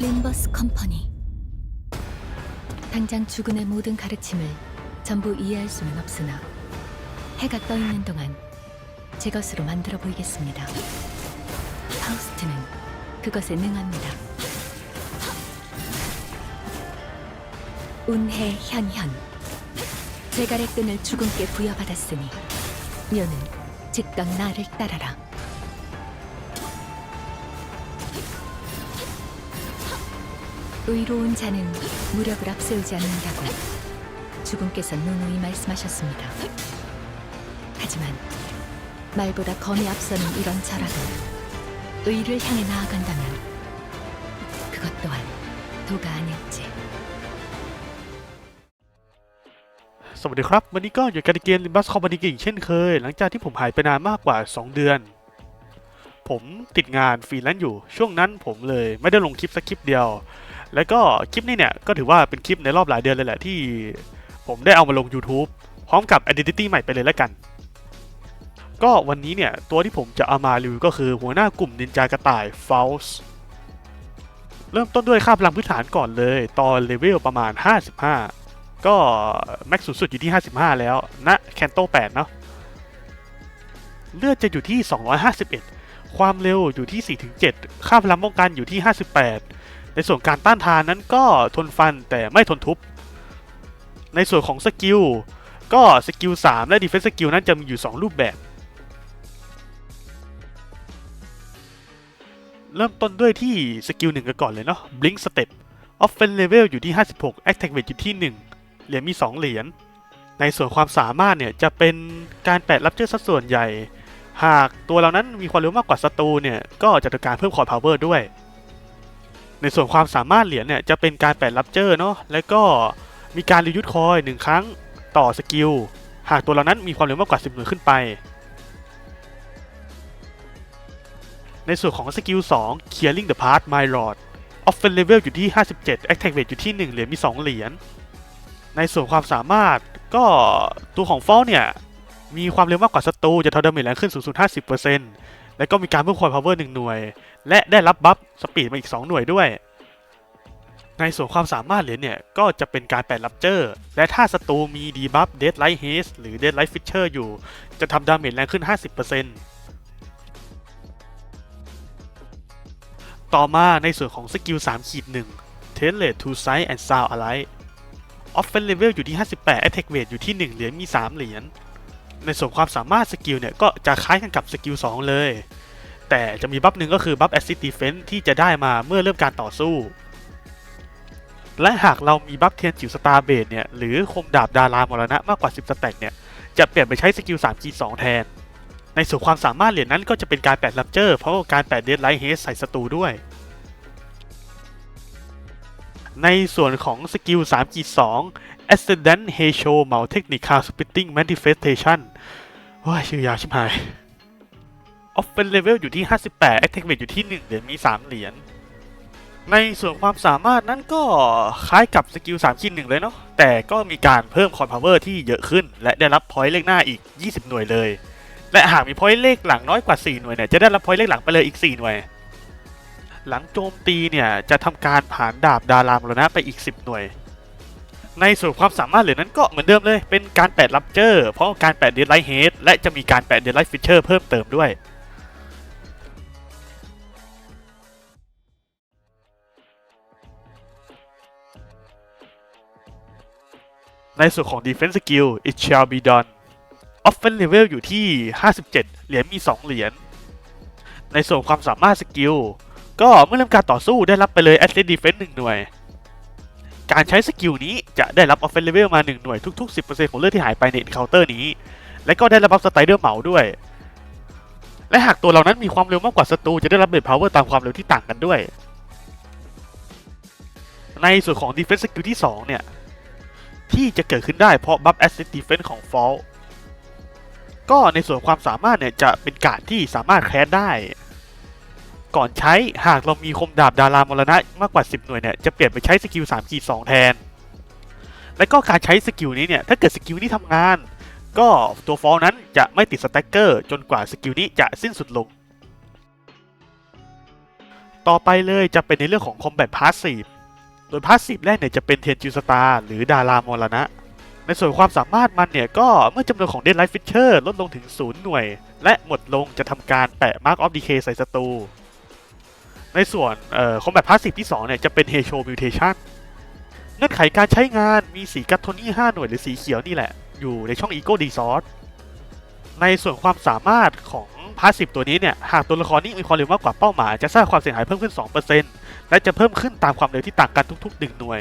림버스 컴퍼니. 당장 주군의 모든 가르침을 전부 이해할 수는 없으나 해가 떠 있는 동안 제 것으로 만들어 보이겠습니다. 파우스트는 그것에 능합니다. 운해 현현. 제갈의 끈을 주군께 부여받았으니 묘는 즉각 나를 따라라. 의로운 자는 무력을 앞세우지 않는다고 주군께서 누누이 말씀하셨습니다. 하지만 말보다 검이 앞서는 이런 저라도 의를 향해 나아간다면 그것 또한 도가 아닐지. สวัสดีครับ วันนี้ก็อยู่กันในเกม Limbus Company อีกเช่นเคย หลังจากที่ผมหายไปนานมากกว่า 2 เดือน ผมติดงานฟรีแลนซ์อยู่ ช่วงนั้นผมเลยไม่ได้ลงคลิปสักคลิปเดียว แล้วก็คลิปนี้เนี่ยก็ถือว่าเป็นคลิปในรอบหลายเดือนเลยแหละที่ผมได้เอามาลง YouTube พร้อมกับ Identity ใหม่ไปเลยแล้วกัน ก็วันนี้เนี่ยตัวที่ผมจะเอามารีวิวก็คือหัวหน้ากลุ่มนินจากระต่าย f a u s เริ่มต้นด้วยค่าพลังพื้นฐานก่อนเลย ตอนเลเวลประมาณ 55 ก็แม็กสูงสุดอยู่ที่ 55 แล้วณแคนโต8เนาะเลือดจะอยู่ที่ 251 ความเร็วอยู่ที่ 4-7 ค่าพลังป้องกันอยู่ที่ 58 ในส่วนการต้านทานนั้นก็ทนฟันแต่ไม่ทนทุบ ในส่วนของสกิลก็สกิล3และดีเฟนส์สกิลนั้นจะมีอยู่ 2 รูปแบบ เริ่มต้นด้วยที่สกิลหนึ่งกันก่อนเลยเนาะ Blink Step Offense Level อยู่ที่ 56 Attack Rate อยู่ที่ 1 เหรียญมี 2 เหรียญ ในส่วนความสามารถเนี่ยจะเป็นการแปดรับเจอสัดส่วนใหญ่ หากตัวเรานั้นมีความเร็วมากกว่าศัตรูเนี่ย ก็จะทำการเพิ่มคอร์พาวเวอร์ด้วย ในส่วนความสามารถเหรียญเนี่ยจะเป็นการแปดรับเจอเนาะแล้วก็มีการรียุทคอยหนึ่งครั้งต่อสกิล หากตัวเรานั้นมีความเร็วมากกว่า 10 หน่วยขึ้นไป ในส่วนของสกิล 2 Clearing the Path My Lord Offense Level อยู่ที่ 57 Attack Rate อยู่ที่ 1 เหรียญมี 2 เหรียญ ในส่วนความสามารถก็ตัวของฟอลเนี่ย มีความเร็วมากกว่าศัตรูจะทำดาเมจแรงขึ้นสูงสุด 50% และก็มีการเพิ่มความพาวเวอร์1หน่วย และได้รับบัฟสปีดมาอีก 2 หน่วยด้วย ในส่วนความสามารถเหรียญเนี่ย ก็จะเป็นการแปดรับเจอร์ และถ้าศัตรูมีดีบัฟเดดไลท์เฮสหรือเดดไลท์ฟิชเชอร์อยู่ จะทำดาเมจแรงขึ้น 50%ต่อมาในส่วนของสกิล3ขีด1 t e l e to sight and sound alike Offense Level อยู่ที่ 58 Attack Rate อยู่ที่ 1 เหรียญ มี 3 เหรียญ ในส่วนความสามารถสกิลเนี่ยก็จะคล้ายกันกับสกิล2เลย แต่จะมีบัฟหนึ่งก็คือบัฟ Assist Defense ที่จะได้มาเมื่อเริ่มการต่อสู้ และหากเรามีบัฟเทียนจิ๋วสตาร์เบดเนี่ยหรือคมดาบดารามรณะมากกว่า 10 สแต็กเนี่ยจะเปลี่ยนไปใช้สกิล3 g 2 แทน ในส่วนความสามารถเหรียญนั้นก็จะเป็นการแปดลับเจอร์เพราะการแปดเดดไลท์เฮสใส่ศัตรูด้วยในส่วนของสกิล3 g 2 Ascendant h e s h o m u l Technical Splitting Manifestation ว้าชื่อยาวชิบหาย Offense Level อยู่ที่ 58 Attack Rate อยู่ที่ 1 เหรียญมี 3 เหรียญ ในส่วนความสามารถนั้นก็คล้ายกับสกิล3คินหนึ่งเลยเนาะ แต่ก็มีการเพิ่มคอนพาวเวอร์ที่เยอะขึ้น และได้รับพอยต์เลขหน้าอีก 20 หน่วยเลย และหากมีพอยต์เลขหลังน้อยกว่า 4 หน่วยเนี่ย จะได้รับพอยต์เลขหลังไปเลยอีก 4 หน่วยหลังโจมตีเนี่ย จะทำการผ่านดาบดารามรณะไปอีก 10 หน่วย ในส่วนความสามารถเหลือนั้นก็เหมือนเดิมเลย เป็นการแปดรับเจอร์เพราะการแปดเดดไลท์เฮดและจะมีการแปดเดดไลท์ฟิชเชอร์เพิ่มเติมด้วยในส่วนของ Defense Skill it shall be done Offense Level อยู่ที่ 57 เหรียญมี 2 เหรียญ ในส่วนความสามารถสกิล ก็เมื่อเริ่มการต่อสู้ได้รับไปเลย Athlete Defense 1 หน่วย การใช้สกิลนี้จะได้รับ Offense Level มา 1 หน่วยทุก ๆ 10%ของเลือดที่หายไปใน Encounter นี้ และก็ได้รับบัฟสไตเดอร์เหมาด้วย และหากตัวเรานั้นมีความเร็วมากกว่าศัตรูจะได้รับเบร Power ตามความเร็วที่ต่างกันด้วย ในส่วนของ Defense Skill ที่ 2 เนี่ย ที่จะเกิดขึ้นได้เพราะบัฟ Assist Defense ของ Fall ก็ในส่วนความสามารถเนี่ยจะเป็นการที่สามารถแคสได้ ก่อนใช้หากเรามีคมดาบดารามรณะมากกว่า 10 หน่วยเนี่ยจะเปลี่ยนไปใช้สกิล3ขีด2แทน และก็การใช้สกิลนี้เนี่ยถ้าเกิดสกิลนี้ทำงาน ก็ตัวฟอลนั้นจะไม่ติดสแต็กเกอร์จนกว่าสกิลนี้จะสิ้นสุดลง ต่อไปเลยจะเป็นในเรื่องของ Combat Passive โดย Passive แรกเนี่ยจะเป็นเทนจิสตาหรือดารามรณะในส่วนความสามารถมันเนี่ยก็เมื่อจำนวนของ Dead Light Feature ลดลงถึง 0 หน่วย และหมดลงจะทำการแปะ Mark of Decay ใส่ศัตรู ในส่วนเอ่อ Combat Passive ที่ 2 เนี่ย จะเป็น Heisho Mutation เงื่อนไขการใช้งานมีสีกัตโทนี่ 5 หน่วยหรือสีเขียวนี่แหละ อยู่ในช่อง Ego Resource ในส่วนความสามารถของพาสซีฟตัวนี้เนี่ย หากตัวละครนี้มีความเร็วมากกว่าเป้าหมาย จะสร้างความเสียหายเพิ่มขึ้น 2%และจะเพิ่มขึ้นตามความเร็วที่ต่างกันทุกๆ 1 หน่วย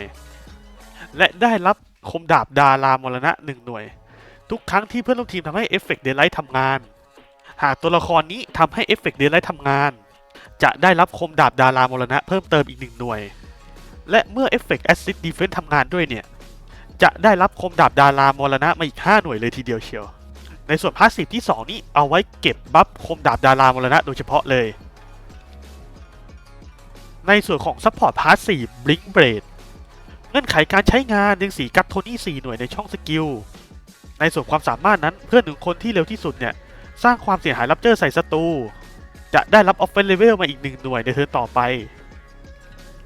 และได้รับคมดาบดารามรณะ 1 หน่วย ทุกครั้งที่เพื่อนร่วมทีมทำให้เอฟเฟกต์เดลไลท์ทำงาน หากตัวละครนี้ทำให้เอฟเฟกต์เดลไลท์ทำงาน จะได้รับคมดาบดารามรณะเพิ่มเติมอีก1หน่วย และเมื่อเอฟเฟกต์แอซิดดีเฟนซ์ทำงานด้วยเนี่ย จะได้รับคมดาบดารามรณะมาอีก 5 หน่วยเลยทีเดียวเชียว ในส่วนพาสซีฟที่ 2 นี้เอาไว้เก็บบัฟคมดาบดารามรณะโดยเฉพาะเลย ในส่วนของซัพพอร์ตพาสซีฟบลิงเบรดเงื่อนไขการใช้งานยังสีกัดโทนี่4หน่วยในช่องสกิลในส่วนความสามารถนั้นเพื่อนหนึ่งคนที่เร็วที่สุดเนี่ย สร้างความเสียหายรับเจอใส่ศัตรู จะได้รับออฟเฟนเลเวลมาอีกหนึ่งหน่วยในเทิร์นต่อไป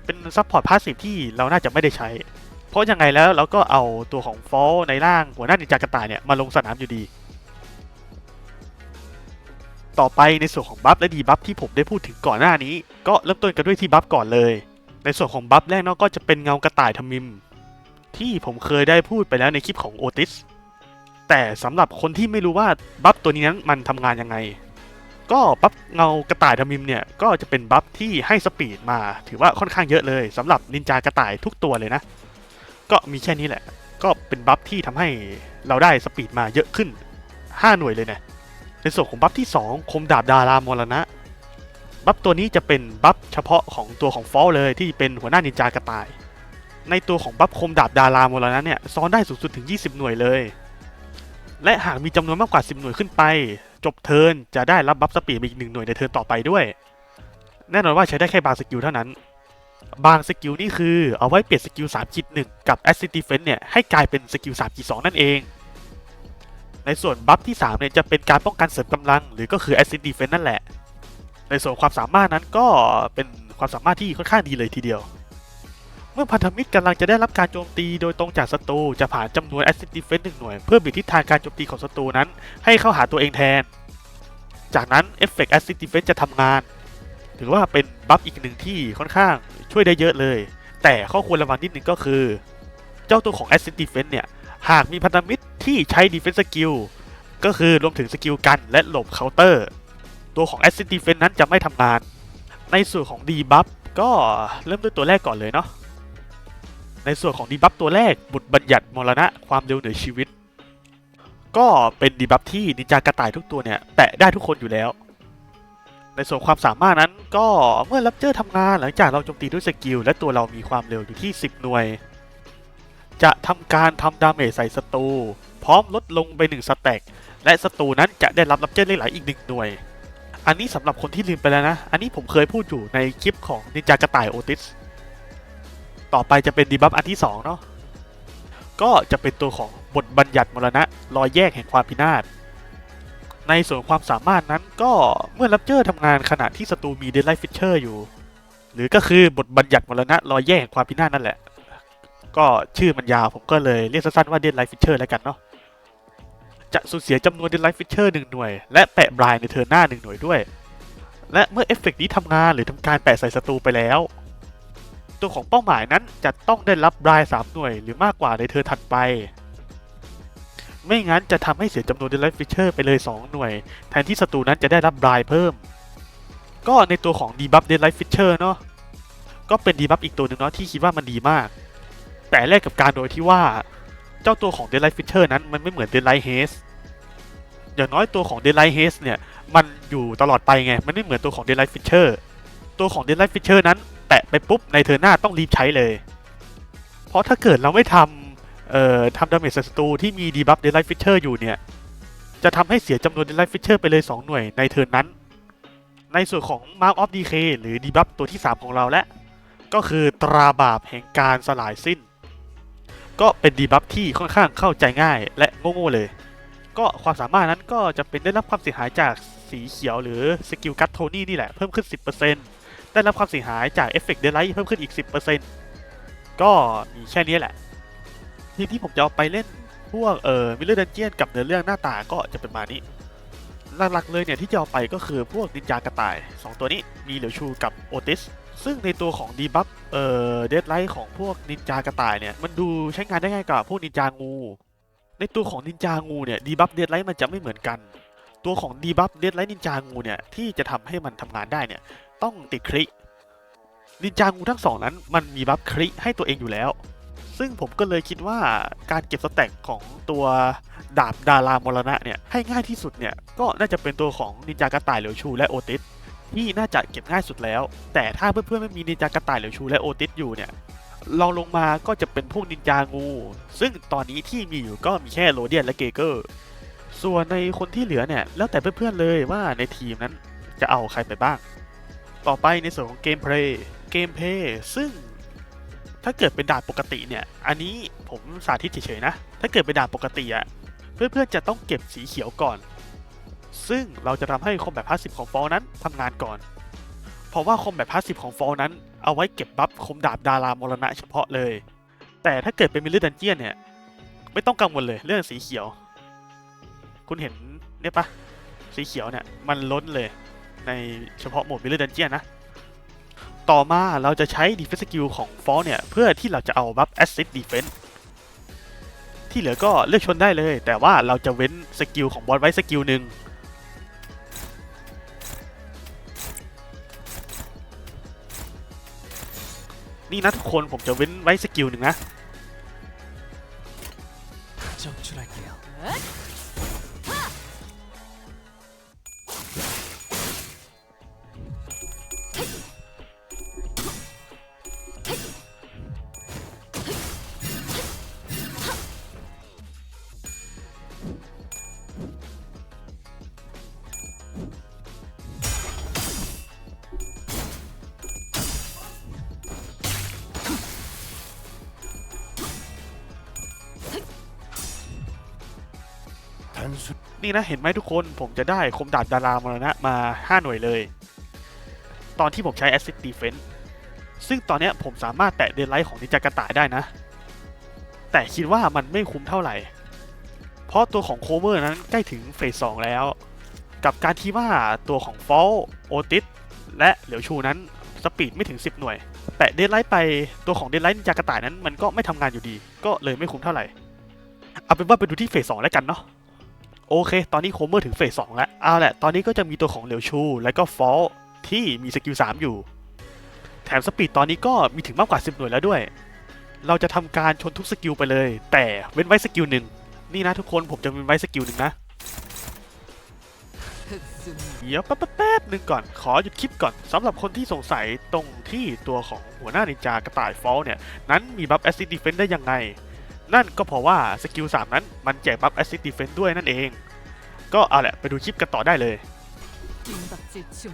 เป็นซัพพอร์ตพาสซีฟที่เราน่าจะไม่ได้ใช้ เพราะยังไงแล้วเราก็เอาตัวของฟอลในร่างหัวหน้านินจากระต่ายเนี่ยมาลงสนามอยู่ดี ต่อไปในส่วนของบัฟและดีบัฟที่ผมได้พูดถึงก่อนหน้านี้ ก็เริ่มต้นกันด้วยที่บัฟก่อนเลย ในส่วนของบัฟแรกเนาะก็จะเป็นเงากระต่ายทมิม ที่ผมเคยได้พูดไปแล้วในคลิปของโอติสแต่สำหรับคนที่ไม่รู้ว่าบัฟตัวนี้นั้นมันทำงานยังไง ก็บัฟเงากระต่ายทมิมเนี่ย ก็จะเป็นบัฟที่ให้สปีดมา ถือว่าค่อนข้างเยอะเลยสำหรับนินจากระต่ายทุกตัวเลยนะ ก็มีแค่นี้แหละ ก็เป็นบัฟที่ทำให้เราได้สปีดมาเยอะขึ้น 5 หน่วยเลยนะ ในส่วนของบัฟที่ 2 คมดาบดารามรณะ บัฟตัวนี้จะเป็นบัฟเฉพาะของตัวของฟอลเลยที่เป็นหัวหน้านินจากระต่าย ในตัวของบัฟคมดาบดารามรณะเนี่ยซ้อนได้สูงสุดถึง 20 หน่วยเลย และหากมีจำนวนมากกว่า 10 หน่วยขึ้นไป จบเทิร์นจะได้รับบัฟสปีดอีกหนึ่งหน่วยในเทิร์นต่อไปด้วย แน่นอนว่าใช้ได้แค่บางสกิลเท่านั้น บางสกิลนี่คือเอาไว้เปลี่ยนสกิล3ขีด1กับ Assist Defense เนี่ยให้กลายเป็นสกิล3ขีด2นั่นเอง ในส่วนบัฟที่3เนี่ยจะเป็นการป้องกันเสริมกำลัง หรือก็คือ Assist Defense นั่นแหละ ในส่วนความสามารถนั้นก็เป็นความสามารถที่ค่อนข้างดีเลยทีเดียว มื่อพันธมิตรกำลังจะได้รับการโจมตีโดยตรงจากศัตรูจะผ่านจำนวน Assist Defense 1หน่วยเพื่อบิดทิศทางการโจมตีของศัตรูนั้น ให้เข้าหาตัวเองแทน จากนั้นเอฟเฟกต์ Assist Defense จะทำงาน ถือว่าเป็นบัฟอีกหนึ่งที่ค่อนข้างช่วยได้เยอะเลย แต่ข้อควรระวังนิดนึงก็คือ เจ้าตัวของ Assist Defense เนี่ยหากมีพันธมิตรที่ใช้ Defense Skill ก็คือรวมถึงสกิลกันและหลบเคาน์เตอร์ ตัวของ Assist Defense นั้นจะไม่ทำงาน ในส่วนของ Debuff ก็เริ่มด้วยตัวแรกก่อนเลยเนาะ ในส่วนของ Debuff ตัวแรกบุตรบัญญัติมรณะความเร็วเหนือชีวิต ก็เป็น Debuff ที่นินจากระต่ายทุกตัวเนี่ยแตะได้ทุกคนอยู่แล้ว ในส่วนความสามารถนั้นก็เมื่อรับเจอทำงานหลังจากเราโจมตีด้วยสกิลและตัวเรามีความเร็วอยู่ที่ 10 หน่วย จะทำการทำดาเมจใส่ศัตรูพร้อมลดลงไป1สแต็กและศัตรูนั้นจะได้รับรับเจอเลขหลายอีก1หน่วย อันนี้สำหรับคนที่ลืมไปแล้วนะ อันนี้ผมเคยพูดอยู่ในคลิปของนินจากระต่ายโอติส ต่อไปจะเป็นดีบัฟอันที่2เนาะก็จะเป็นตัวของบทบัญญัติมรณะรอยแยกแห่งความพินาศในส่วนความสามารถนั้นก็เมื่อรับเจอทำงานขณะที่ศัตรูมีเด d ไล g ์ฟิชเชอร์อยู่ หรือก็คือบทบัญญัติมรณะรอยแยกแห่งความพินาศนั่นแหละ ก็ชื่อมันยาวผมก็เลยเรียกสั้นๆว่าเด d ไล g ์ฟิชเชอร์แล้วกันเนาะจะสูญเสียจำนวนเด d ไล g ์ฟิชเชอร์หนึ่งหน่วย และแปะบลายในเทิร์นหน้าหนึ่งหน่วยด้วย และเมื่อเอฟเฟกต์นี้ทำงานหรือทำการแปะใส่ศัตรูไปแล้ว ตัวของเป้าหมายนั้นจะต้องได้รับบลาย 3 หน่วย หรือมากกว่าในเทิร์นถัดไป ไม่งั้นจะทำให้เสียจำนวนเดลไลฟิชเชอร์ไปเลย 2 หน่วย แทนที่ศัตรูนั้นจะได้รับบลายเพิ่ม ก็ในตัวของดีบัฟเดลไลฟิชเชอร์เนาะก็เป็นดีบัฟอีกตัวหนึ่งเนาะที่คิดว่ามันดีมาก แต่แลกกับการโดยที่ว่า เจ้าตัวของเดลไลฟิชเชอร์นั้นมันไม่เหมือนเดลไลเฮสอย่างน้อยตัวของเดลไลเฮสเนี่ย มันอยู่ตลอดไปไง มันไม่เหมือนตัวของเดลไลฟิชเชอร์ตัวของเดลไลฟิชเชอร์นั้น แตะไปปุ๊บในเทอร์หน้าต้องรีบใช้เลย เพราะถ้าเกิดเราไม่ทำเอ่อทำดาเมจศัตรูที่มีดีบัฟเดลไลฟิชเชอร์อยู่เนี่ย จะทำให้เสียจำนวนเดลไลฟิชเชอร์ไปเลย 2 หน่วยในเทิร์นนั้น ในส่วนของ Mark of Decay หรือดีบัฟตัวที่ 3 ของเราและ ก็คือตราบาปแห่งการสลายสิ้น ก็เป็นดีบัฟที่ค่อนข้างเข้าใจง่ายและโง่ๆเลย ก็ความสามารถนั้นก็จะเป็นได้รับความเสียหายจากสีเขียวหรือสกิลกัตโทนี่นี่แหละเพิ่มขึ้น 10% ได้รับความเสียหายจากเอฟเฟกต์เดลไลท์เพิ่มขึ้นอีก 10%ก็มีแค่นี้แหละ ทีที่ผมจะเอาไปเล่นพวกเอ่อมิลเลอร์ดันเจียนกับเนื้อเรื่องหน้าตาก็จะเป็นมานี้ หลักๆเลยเนี่ยที่จะเอาไปก็คือพวกนินจากระต่าย 2 ตัวนี้มีเหลียวชูกับโอติสซึ่งในตัวของดีบัฟเอ่อเดดไลท์ของพวกนินจากระต่ายเนี่ยมันดูใช้งานได้ง่ายกว่าพวกนินจางู ในตัวของนินจางูเนี่ยดีบัฟเดดไลท์มันจะไม่เหมือนกัน ตัวของดีบัฟเดดไลท์นินจางูเนี่ยที่จะทำให้มันทำงานได้เนี่ย ต้องติดครินินจางูทั้งสองนั้นมันมีบัฟคริให้ตัวเองอยู่แล้ว ซึ่งผมก็เลยคิดว่าการเก็บสแต็กของตัวดาบดารามรณะเนี่ยให้ง่ายที่สุดเนี่ยก็น่าจะเป็นตัวของนินจากระต่ายเหลียวชูและโอติสที่น่าจะเก็บง่ายสุดแล้ว แต่ถ้าเพื่อนๆไม่มีนินจากระต่ายเหลียวชูและโอติสอยู่เนี่ยลองลงมาก็จะเป็นพวกนินจางู ซึ่งตอนนี้ที่มีอยู่ก็มีแค่โรเดียนและเกเกอร์ ส่วนในคนที่เหลือเนี่ยแล้วแต่เพื่อนๆเลยว่าในทีมนั้นจะเอาใครไปบ้าง ต่อไปในส่วนของเกมเพลย์เกมเพลย์ซึ่งถ้าเกิดเป็นด่านปกติเนี่ย อันนี้ผมสาธิตเฉยๆนะ ถ้าเกิดเป็นด่านปกติอะเพื่อนๆจะต้องเก็บสีเขียวก่อน ซึ่งเราจะทำให้คอมแบบพาสซีฟของฟอลนั้นทำงานก่อน เพราะว่าคอมแบบพาสซีฟของฟอลนั้นเอาไว้เก็บบัฟคมดาบดารามรณะเฉพาะเลย แต่ถ้าเกิดเป็นมิลเลอร์ดันเจียนเนี่ย ไม่ต้องกังวลเลยเรื่องสีเขียว คุณเห็นเนี่ยปะสีเขียวเนี่ยมันล้นเลย ในเฉพาะโหมดมิลเลอร์ดันเจียนะ ต่อมาเราจะใช้ Defense Skill ของฟอลเนี่ย เพื่อที่เราจะเอาบัฟ Assist Defense ที่เหลือก็เลือกชนได้เลย แต่ว่าเราจะเว้นสกิลของบอสไว้สกิลหนึ่งนี่นะทุกคนผมจะเว้นไว้สกิลหนึ่งนะ นี่นะเห็นไหมทุกคนผมจะได้คมดาบดารามรณะมา 5 หน่วยเลย ตอนที่ผมใช้ Acid Defense ซึ่งตอนนี้ผมสามารถแตะเดนไลท์ของนิจากาตะได้นะ แต่คิดว่ามันไม่คุ้มเท่าไหร่ เพราะตัวของโคเวอร์นั้นใกล้ถึงเฟส2แล้ว กับการที่ว่าตัวของฟอลโอติสและเหลียวชูนั้นสปีดไม่ถึง 10 หน่วย แตะเดนไลท์ไปตัวของเดนไลท์นิจากาตะนั้นมันก็ไม่ทำงานอยู่ดี ก็เลยไม่คุ้มเท่าไหร่เอาเป็นว่าไปดูที่เฟส2แล้วกันเนาะ โอเค ตอนนี้โคเมอร์ถึงเฟสสองแล้ว เอาแหละ ตอนนี้ก็จะมีตัวของเหลียวชู และก็ฟอลที่มีสกิล3อยู่ แถมสปีดตอนนี้ก็มีถึงมากกว่า 10 หน่วยแล้วด้วย เราจะทำการชนทุกสกิลไปเลย แต่เว้นไว้สกิลหนึ่งนี่นะทุกคนผมจะเว้นไว้สกิลหนึ่งนะเดี๋ยวแป๊บแป๊บๆหนึ่งก่อน ขอหยุดคลิปก่อนสำหรับคนที่สงสัยตรงที่ตัวของหัวหน้านินจากระต่ายฟอลเนี่ย นั้นมีบัฟแอสซิดดีเฟนได้ยังไง นั่นก็เพราะว่าสกิล 3 นั้นมันแจกบัฟแอสซิดดีเฟนด้วยนั่นเอง ก็เอาแหละไปดูคลิปกันต่อได้เลย 찐박질 춤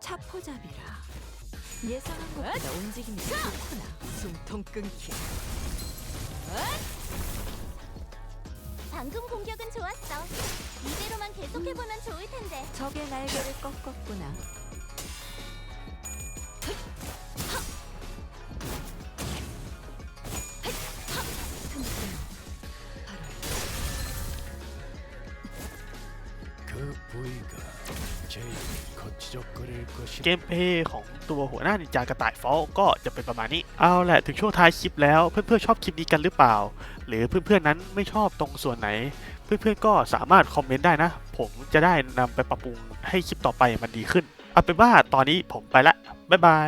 '차포잡이라 예상한 것보다 움직임이 좋구나 숨통 끊기 방금 공격은 좋았어. 이대로만 계속해보면 좋을 텐데. 적의 날개를 꺾었구나 그 부위가 เกมเพย์ของตัวหัวหน้านินจากระต่ายฟอลก็จะเป็นประมาณนี้ เอาแหละถึงช่วงท้ายคลิปแล้วเพื่อนๆชอบคลิปนี้กันหรือเปล่า หรือเพื่อนๆนั้นไม่ชอบตรงส่วนไหน เพื่อนๆก็สามารถคอมเมนต์ได้นะ ผมจะได้นำไปปรับปรุงให้คลิปต่อไปมันดีขึ้น เอาเป็นว่าตอนนี้ผมไปละบ๊ายบาย